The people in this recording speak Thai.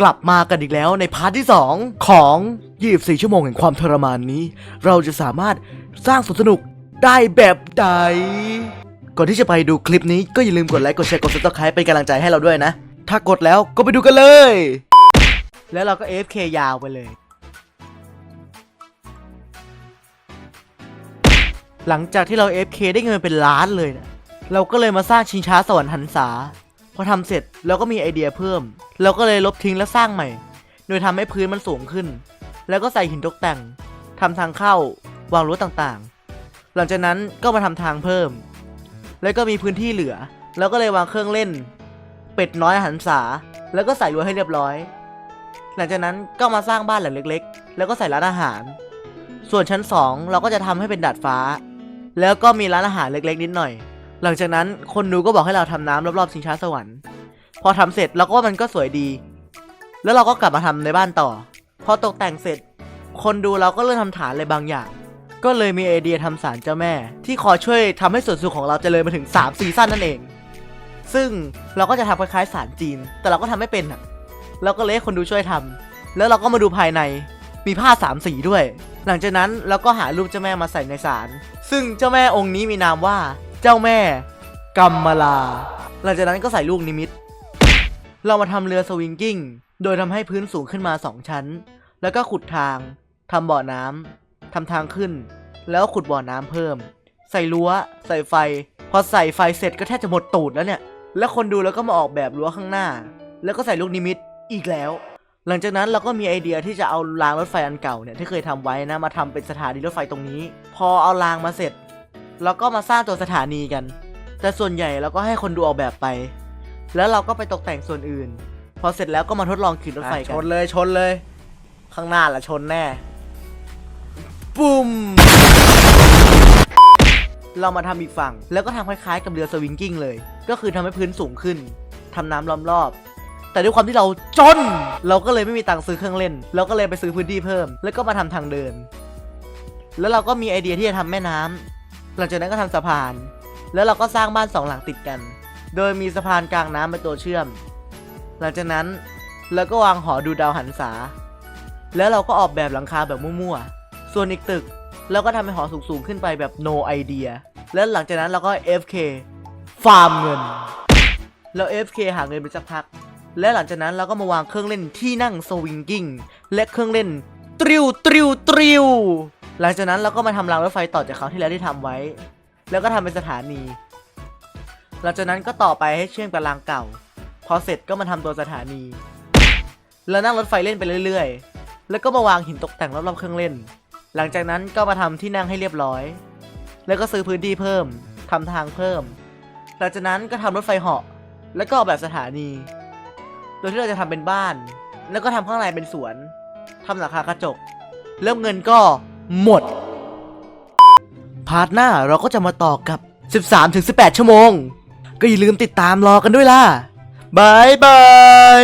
กลับมากันอีกแล้วในพาร์ทที่ 2 ของ 24 ชั่วโมงแห่งความทรมานนี้ เราจะสามารถสร้างสวนสนุกได้แบบใด ก่อนที่จะไปดูคลิปนี้ก็อย่าลืมกดไลค์ กดแชร์ กด subscribe เป็นกำลังใจให้เราด้วยนะ ถ้ากดแล้วก็ไปดูกันเลย แล้วเราก็ AFK ยาวไปเลย หลังจากที่เรา AFK ได้เงินเป็นล้านเลยนะเราก็เลยมาสร้างชิงช้าสวรรค์หันษา อทำเสร็จเราก็มีไอเดียเพิ่ม เราก็เลยลบทิ้งแล้วสร้างใหม่ โดยทำให้พื้นมันสูงขึ้น แล้วก็ใส่หินตกแต่งทำทางเข้าวางรั้วต่างๆ หลังจากนั้นก็มาทำทางเพิ่ม แล้วก็มีพื้นที่เหลือ แล้วก็เลยวางเครื่องเล่น เป็ดน้อยหันษา แล้วก็ใส่รั้วให้เรียบร้อย หลังจากนั้นก็มาสร้างบ้านหลังเล็ก ๆ แล้วก็ใส่ร้านอาหาร ส่วนชั้น 2 เราก็จะทำให้เป็นดาดฟ้า แล้วก็มีร้านอาหารเล็ก ๆ นิดหน่อย หลังจากนั้นคนดูก็บอกให้เราทำน้ำรอบๆชิงช้าสวรรค์ พอทำเสร็จเราก็มันก็สวยดี แล้วเราก็กลับมาทำในบ้านต่อ พอตกแต่งเสร็จ คนดูเราก็เริ่มทำฐานอะไรบางอย่าง ก็เลยมีไอเดียทำศาลเจ้าแม่ ที่คอยช่วยทำให้ส่วนสุขของเราเจริญมาถึง3ซีซั่นนั่นเอง ซึ่งเราก็จะทำคล้ายๆศาลจีน แต่เราก็ทำไม่เป็นอะเราก็เลยให้คนดูช่วยทำแล้วเราก็มาดูภายในมีผ้าสามสีด้วย หลังจากนั้นเราก็หารูปเจ้าแม่มาใส่ในศาลซึ่งเจ้าแม่องค์นี้มีนามว่า เจ้าแม่กัมมาลา หลังจากนั้นก็ใส่ลูกนิมิต เรามาทำเรือสวิงกิ้ง โดยทำให้พื้นสูงขึ้นมา2ชั้น แล้วก็ขุดทางทำบ่อน้ำทำทางขึ้น แล้วขุดบ่อน้ำเพิ่ม ใส่รั้ว ใส่ไฟ พอใส่ไฟเสร็จก็แทบจะหมดตูดแล้วเนี่ย แล้วคนดูแล้วก็มาออกแบบรั้วข้างหน้า แล้วก็ใส่ลูกนิมิตอีกแล้ว หลังจากนั้นเราก็มีไอเดียที่จะเอารางรถไฟอันเก่าเนี่ยที่เคยทำไว้นะมาทำเป็นสถานีรถไฟตรงนี้ พอเอารางมาเสร็จ เราก็มาสร้างตัวสถานีกัน แต่ส่วนใหญ่เราก็ให้คนดูออกแบบไป แล้วเราก็ไปตกแต่งส่วนอื่น พอเสร็จแล้วก็มาทดลองขี่รถไฟกันชนเลยชนเลย ข้างหน้าละชนแน่ ปุ้ม เรามาทำอีกฝั่ง แล้วก็ทำคล้ายๆ กับเรือสวิงกิ้งเลย ก็คือทำให้พื้นสูงขึ้นทำน้ำล้อมรอบแต่ด้วยความที่เราจน เราก็เลยไม่มีตังค์ซื้อเครื่องเล่น เราก็เลยไปซื้อพื้นที่เพิ่ม แล้วก็มาทำทางเดิน แล้วเราก็มีไอเดียที่จะทำแม่น้ำ หลังจากนั้นก็ทำสะพาน แล้วเราก็สร้างบ้านสองหลังติดกัน โดยมีสะพานกลางน้ำเป็นตัวเชื่อม หลังจากนั้นเราก็วางหอดูดาวหันษา แล้วเราก็ออกแบบหลังคาแบบมั่วๆ ส่วนอีกตึกเราก็ทำให้หอสูงๆขึ้นไปแบบ no idea แล้วหลังจากนั้นเราก็ FK ฟาร์มเงินเรา FK หาเงินไปสักพัก และหลังจากนั้นเราก็มาวางเครื่องเล่นที่นั่งสวิงกิ้งและเครื่องเล่นตริวตริวตริว หลังจากนั้นเราก็มาทำรางรถไฟต่อจากเขาที่แล้วที่ทำไว้ แล้วก็ทำเป็นสถานี หลังจากนั้นก็ต่อไปให้เชื่อมกับรางเก่า พอเสร็จก็มาทำตัวสถานี แล้วนั่งรถไฟเล่นไปเรื่อยๆ แล้วก็มาวางหินตกแต่งรอบๆเครื่องเล่น หลังจากนั้นก็มาทำที่นั่งให้เรียบร้อย แล้วก็ซื้อพื้นที่เพิ่มทำทางเพิ่ม หลังจากนั้นก็ทำรถไฟเหาะ แล้วก็ออกแบบสถานี โดยที่เราจะทำเป็นบ้าน แล้วก็ทำข้างในเป็นสวนทำหลังคากระจก เริ่มเงินก็ หมด พาร์ทหน้าเราก็จะมาต่อกับ 13-18 ชั่วโมง ก็อย่าลืมติดตามรอกันด้วยล่ะบายบาย